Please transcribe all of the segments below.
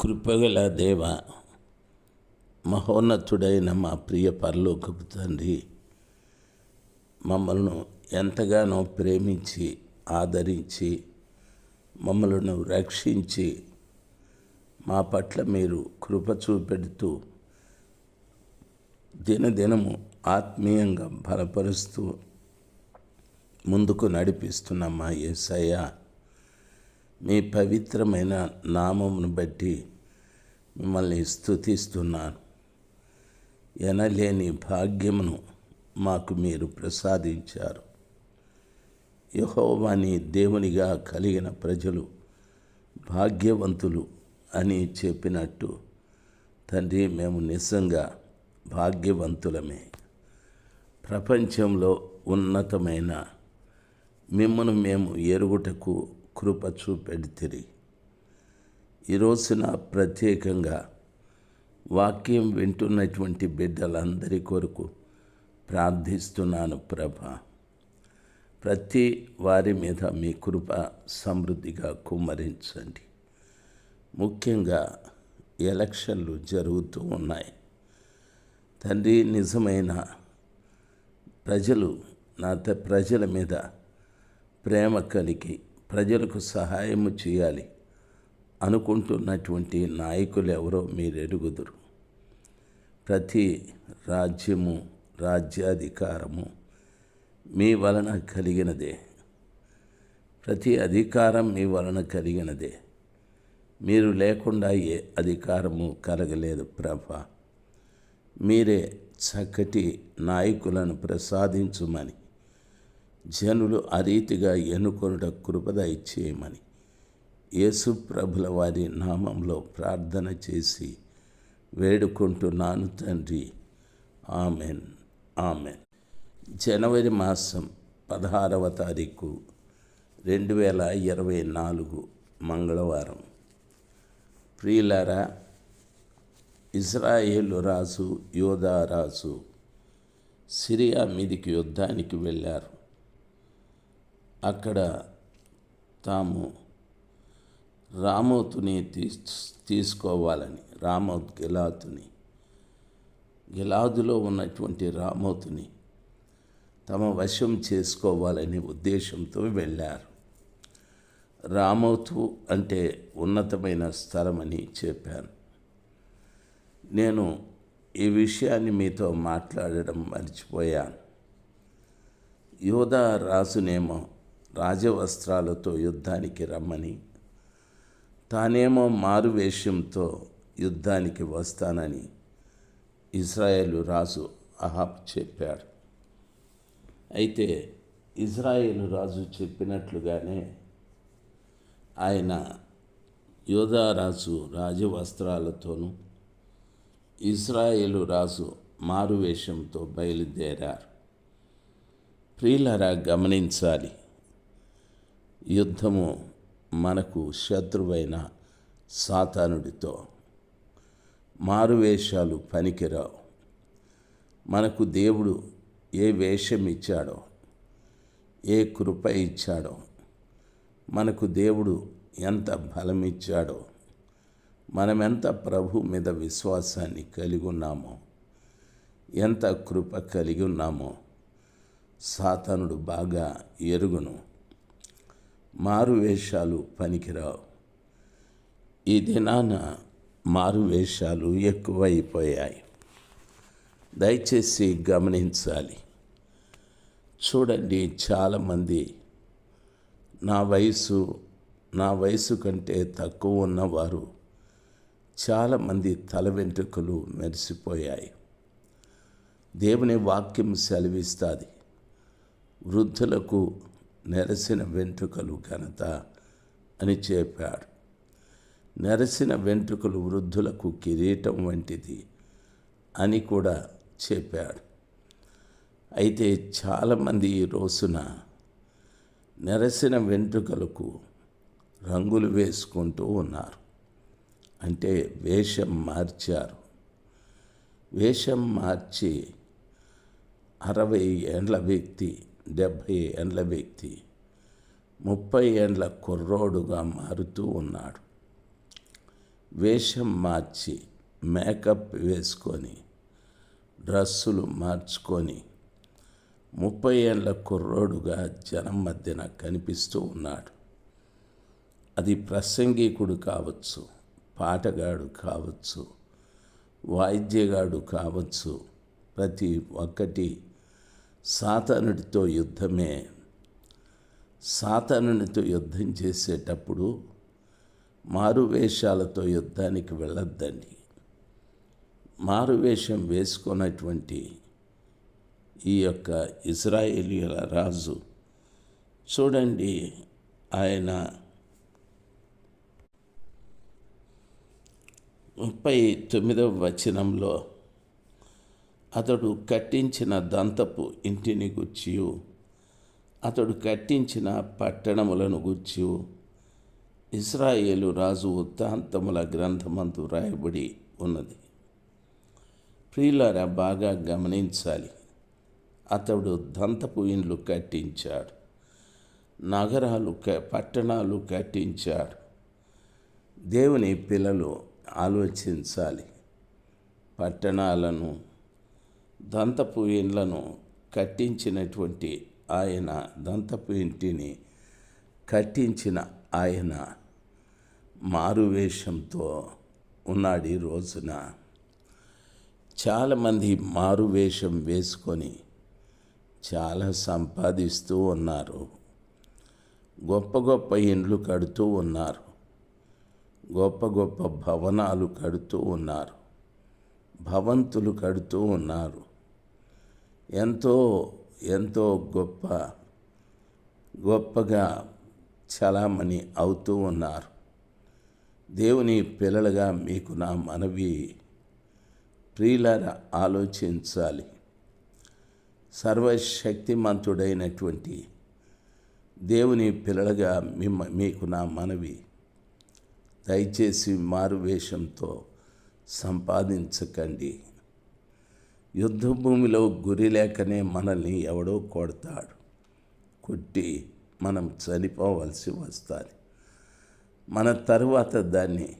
కృపగల దేవ మహోన్నతుడైన మా ప్రియ పరలోకపు తండ్రి మమ్మల్ని ఎంతగానో ప్రేమించి ఆదరించి మమ్మలను రక్షించి మా పట్ల మీరు కృప చూపెడుతూ దినదినము ఆత్మీయంగా బలపరుస్తూ ముందుకు నడిపిస్తున్న మా యేసయ్య మీ పవిత్రమైన నామమును బట్టి మిమ్మల్ని స్థుతిస్తున్నాను ఎనలేని భాగ్యమును మాకు మీరు ప్రసాదించారు. యహోవాని దేవునిగా కలిగిన ప్రజలు భాగ్యవంతులు అని చెప్పినట్టు తండ్రి మేము నిజంగా భాగ్యవంతులమే. ప్రపంచంలో ఉన్నతమైన మిమ్మను మేము ఎరుగుటకు కృప చూపెడితిరి ఈరోజున ప్రత్యేకంగా వాక్యం వింటున్నటువంటి బిడ్డలందరి కొరకు ప్రార్థిస్తున్నాను ప్రభ. ప్రతి వారి మీద మీ కృప సమృద్ధిగా కుమ్మరించండి. ముఖ్యంగా ఎలక్షన్లు జరుగుతూ ఉన్నాయి. తండ్రి నిజమైన ప్రజలు నా ప్రజల మీద ప్రేమ కలిగి ప్రజలకు సహాయము చేయాలి అనుకుంటున్నటువంటి నాయకులు ఎవరో మీరు ఎరుగుదురు ప్రతి రాజ్యము రాజ్యాధికారము మీ వలన కలిగినదే. ప్రతి అధికారం మీ వలన కలిగినదే. మీరు లేకుండా ఏ అధికారము కలగలేదు ప్రభ. మీరే చక్కటి నాయకులను ప్రసాదించుమని జనులు ఆ రీతిగా ఎన్నుకొనుట కృపద ఇచ్చేయమని యేసు ప్రభుల వారి నామంలో ప్రార్థన చేసి వేడుకుంటున్నాను తండ్రి. ఆమెన్. ఆమెన్. జనవరి మాసం పదహారవ తారీఖు రెండు వేల ఇరవై నాలుగు మంగళవారం. ప్రియులారా ఇజ్రాయేలు రాజు యోధా రాజు సిరియా మీదికి యుద్ధానికి వెళ్ళారు. అక్కడ తాము రామోతుని తీస్ తీసుకోవాలని రామోత్ గిలాతుని గిలాదులో ఉన్నటువంటి రామోతుని తమ వశం చేసుకోవాలనే ఉద్దేశంతో వెళ్ళారు. రామోతు అంటే ఉన్నతమైన స్థలమని చెప్పాను. నేను ఈ విషయాన్ని మీతో మాట్లాడడం మర్చిపోయాను. యోధా రాసునేమో రాజవస్త్రాలతో యుద్ధానికి రమ్మని తానేమో మారువేషంతో యుద్ధానికి వస్తానని ఇజ్రాయేలు రాజు అహాబ్ చెప్పాడు. అయితే ఇజ్రాయేలు రాజు చెప్పినట్లుగానే ఆయన యోధారాజు రాజవస్త్రాలతోనూ ఇజ్రాయేలు రాజు మారువేషంతో బయలుదేరారు. ప్రియులరా గమనించాలి యుద్ధము మనకు శత్రువైన సాతానుడితో. మారువేషాలు పనికిరావు. మనకు దేవుడు ఏ వేషం ఇచ్చాడో ఏ కృప ఇచ్చాడో మనకు దేవుడు ఎంత బలం ఇచ్చాడో మనమెంత ప్రభు మీద విశ్వాసాన్ని కలిగి ఉన్నామో ఎంత కృప కలిగి ఉన్నామో సాతానుడు బాగా ఎరుగును. మారువేషాలు పనికిరావు. ఈ దినాన మారువేషాలు ఎక్కువైపోయాయి. దయచేసి గమనించాలి. చూడండి చాలామంది నా వయసు నా వయసు కంటే తక్కువ ఉన్నవారు చాలామంది తల వెంట్రుకలు మెరిసిపోయాయి. దేవుని వాక్యం సెలవిస్తుంది. వృద్ధులకు నెరసిన వెంట్రుకలు ఘనత అని చెప్పాడు. నెరసిన వెంట్రుకలు వృద్ధులకు కిరీటం వంటిది అని కూడా చెప్పాడు. అయితే చాలామంది ఈ రోజున నెరసిన వెంట్రుకలకు రంగులు వేసుకుంటూ ఉన్నారు. అంటే వేషం మార్చారు. వేషం మార్చి అరవై ఏండ్ల వ్యక్తి డెబ్భై ఏండ్ల వ్యక్తి. ముప్పై ఏండ్ల కుర్రోడుగా మారుతూ ఉన్నాడు. వేషం మార్చి మేకప్ వేసుకొని డ్రస్సులు మార్చుకొని ముప్పై ఏండ్ల కుర్రోడుగా జనం మధ్యన కనిపిస్తూ ఉన్నాడు. అది ప్రసంగికుడు కావచ్చు పాటగాడు కావచ్చు వాయిద్యగాడు కావచ్చు ప్రతి ఒక్కటి సాతానుడితో యుద్ధమే. సాతానునితో యుద్ధం చేసేటప్పుడు మారువేషాలతో యుద్ధానికి వెళ్ళొద్దండి. మారువేషం వేసుకున్నటువంటి ఈ యొక్క ఇజ్రాయేలీల రాజు చూడండి ఆయన ముప్పై తొమ్మిదవ వచనంలో అతడు కట్టించిన దంతపు ఇంటిని గుర్చియు. అతడు కట్టించిన పట్టణములను గుర్చియు. ఇస్రాయేలు రాజు వృత్తాంతముల గ్రంథమందు రాయబడి ఉన్నది. ప్రియులారా బాగా గమనించాలి. అతడు దంతపు ఇండ్లు కట్టించాడు. నగరాలు క- పట్టణాలు కట్టించాడు. దేవుని పిల్లలు ఆలోచించాలి. పట్టణాలను దంతపు ఇండ్లను కట్టించినటువంటి ఆయన దంతపు ఇంటిని కట్టించిన ఆయన మారువేషంతో ఉన్నాడు ఈ రోజున. చాలామంది మారువేషం వేసుకొని చాలా సంపాదిస్తూ ఉన్నారు. గొప్ప గొప్ప ఇండ్లు కడుతూ ఉన్నారు. గొప్ప గొప్ప భవనాలు కడుతూ ఉన్నారు. భవంతులు కడుతూ ఉన్నారు. ఎంతో ఎంతో గొప్ప గొప్పగా చలామణి అవుతూ ఉన్నారు. దేవుని పిల్లలుగా మీకు నా మనవి ప్రియులార ఆలోచించాలి. సర్వశక్తిమంతుడైనటువంటి దేవుని పిల్లలుగా మిమ్మ మీకు నా మనవి దయచేసి మారువేషంతో సంపాదించకండి. యుద్ధభూమిలో గురి లేకనే మనల్ని ఎవడో కొడతాడు. కొట్టి మనం చనిపోవలసి వస్తుంది. మన తరువాత దాన్ని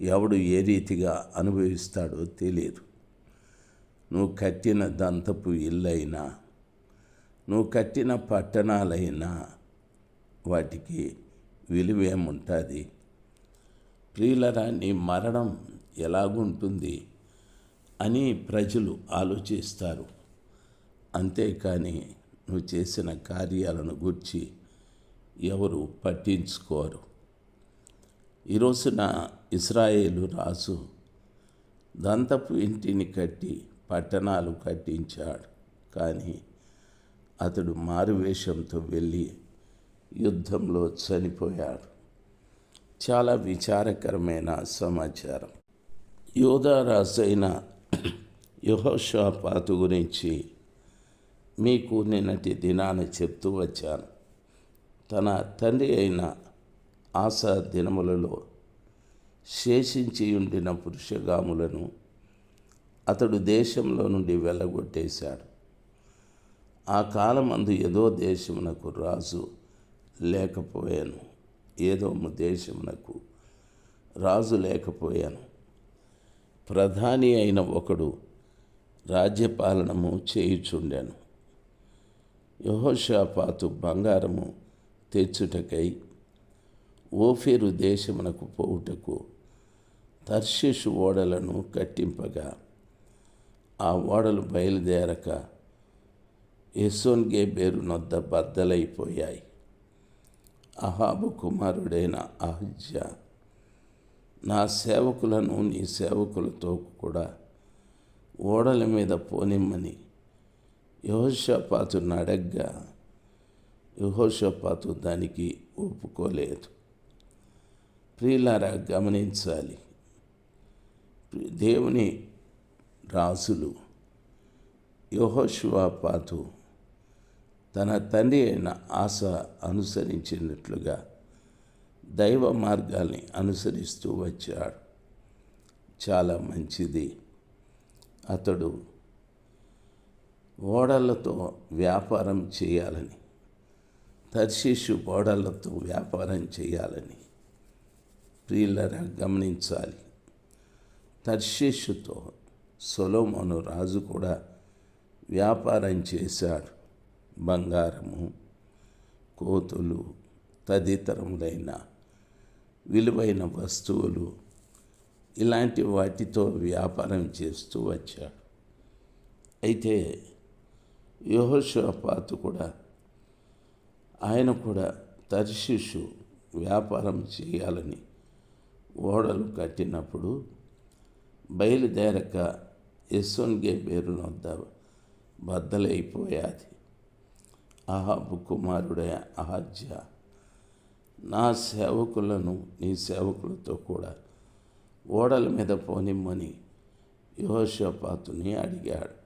ఎవడు ఏ రీతిగా అనుభవిస్తాడో తెలియదు నువ్వు కట్టిన దంతపు ఇల్లైనా నువ్వు కట్టిన పట్టణాలైనా వాటికి విలువేముంటుంది? ప్రియులరా నీ మరణం ఎలాగుంటుంది? అని ప్రజలు ఆలోచిస్తారు. అంతేకాని నువ్వు చేసిన కార్యాలను గురించి ఎవరు పట్టించుకోరు. ఈ రోజున ఇస్రాయేలు రాజు దంతపు ఇంటిని కట్టి పట్టణాలు కట్టించాడు. కానీ అతడు మారువేషంతో వెళ్ళి యుద్ధంలో చనిపోయాడు. చాలా విచారకరమైన సమాచారం. యోధారాజైన యహోషాపాతు గురించి మీకు నిన్నటి దినాన చెప్తూ వచ్చాను. తన తండ్రి అయిన ఆశా దినములలో శేషించి ఉండిన పురుషగాములను అతడు దేశంలో నుండి వెళ్ళగొట్టేశాడు ఆ కాలమందు ఏదో దేశమునకు రాజు లేకపోయాను. ఏదో దేశమునకు రాజు లేకపోయాను. ప్రధాని అయిన ఒకడు రాజ్యపాలనము చేయుచుండాను. యహోషాపాతు బంగారము తెచ్చుటకై ఓఫేరు దేశమునకు పోవుటకు తర్షిషు ఓడలను కట్టింపగా ఆ ఓడలు బయలుదేరక యశోన్ గేబేరు నొద్ద బద్దలైపోయాయి. అహాబు కుమారుడైన అహజ్య నా సేవకులను నీ సేవకులతో కూడా ఓడల మీద పోనిమ్మని యహోషపాతు అడగ్గా యహోషపాతు దానికి ఒప్పుకోలేదు. ప్రియులారా గమనించాలి. దేవుని రాజులు యహోషువాపాతు తన తండ్రి అయిన ఆశ అనుసరించినట్లుగా దైవ మార్గాల్ని అనుసరిస్తూ వచ్చాడు. చాలా మంచిది. అతడు ఓడలతో వ్యాపారం చేయాలని తర్షీషు ఓడలతో వ్యాపారం చేయాలని ప్రియులరా గమనించాలి. తర్షీషుతో సొలోమోను రాజు కూడా వ్యాపారం చేశాడు. బంగారము కోతులు తదితరములైన విలువైన వస్తువులు ఇలాంటి వాటితో వ్యాపారం చేస్తూ వచ్చాడు. అయితే యోహోషపాతు కూడా ఆయన కూడా తర్శిషు వ్యాపారం చేయాలని ఓడలు కట్టినప్పుడు బయలుదేరక యశ్వన్గే పేరున వద్ద బద్దలైపోయాది. అహాబు కుమారుడే అహజ్య నా సేవకులను నీ సేవకులతో కూడా ఓడల మీద పోనిమ్మని యోహోషపాతుని అడిగాడు.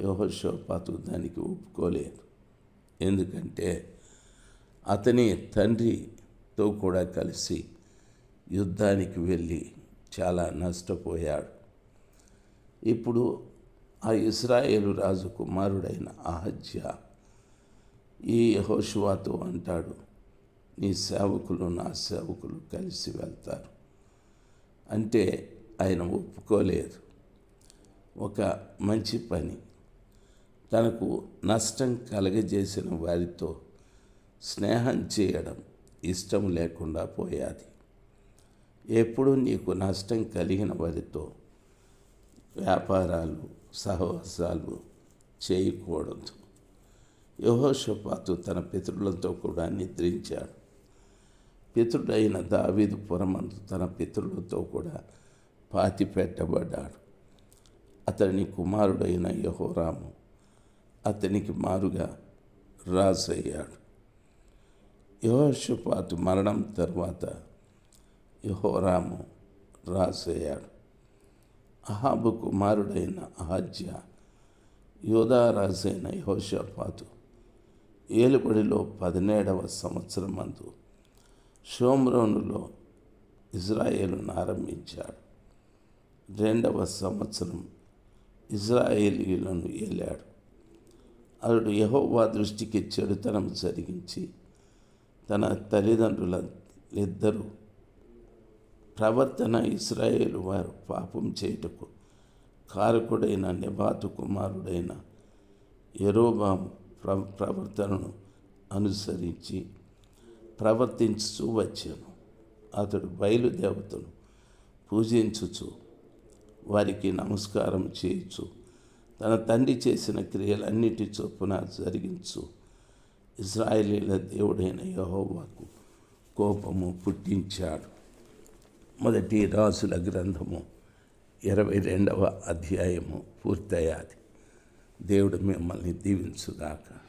యోహోషపాతు దానికి ఒప్పుకోలేదు. ఎందుకంటే అతని తండ్రితో కూడా కలిసి యుద్ధానికి వెళ్ళి చాలా నష్టపోయాడు. ఇప్పుడు ఆ ఇస్రాయేలు రాజు కుమారుడైన అహజ్య ఈ యహోషువాతో అంటాడు నీ సేవకులు నా సేవకులు కలిసి వెళ్తారు. అంటే ఆయన ఒప్పుకోలేదు. ఒక మంచి పని. తనకు నష్టం కలగజేసిన వారితో స్నేహం చేయడం ఇష్టం లేకుండా పోయాది. ఎప్పుడు నీకు నష్టం కలిగిన వారితో వ్యాపారాలు సహవాసాలు చేయకూడదు. యహోషపాతు తన పితృలతో కూడా నిద్రించాడు. పితృడైన దావీదు పురమందు తన పితృలతో కూడా పాతి పెట్టబడ్డాడు. అతని కుమారుడైన యహోరాము అతనికి మారుగా రాజయ్యాడు. యహోషపాతు మరణం తర్వాత యహోరాము రాజయ్యాడు. అహాబు కుమారుడైన అహజ్య యోధారాజైన యహోషపాతు ఏలుబడిలో పదిహేడవ సంవత్సరం మందు షోమ్రోనులో ఇజ్రాయేలును ఆరంభించాడు. రెండవ సంవత్సరం ఇజ్రాయేలీలను ఏలాడు. అతడు యహోవా దృష్టికి చెడుతనం జరిగించి తన తల్లిదండ్రుల ఇద్దరు ప్రవర్తన ఇస్రాయేలు వారు పాపం చేయుటకు కారకుడైన నిబాతు కుమారుడైన ఎరోబాము ప్ర ప్రవర్తనను అనుసరించి ప్రవర్తించుచూ వచ్చాను. అతడు బయలుదేవతను పూజించుచు వారికి నమస్కారం చేయొచ్చు తన తండ్రి చేసిన క్రియలన్నిటి చొప్పున జరిగించు. ఇజ్రాయేలీల దేవుడైన యహోవాకు కోపము పుట్టించాడు. మొదటి రాజుల గ్రంథము ఇరవై రెండవ అధ్యాయము పూర్తయ్యాది. దేవుడు మిమ్మల్ని దీవించుగాక.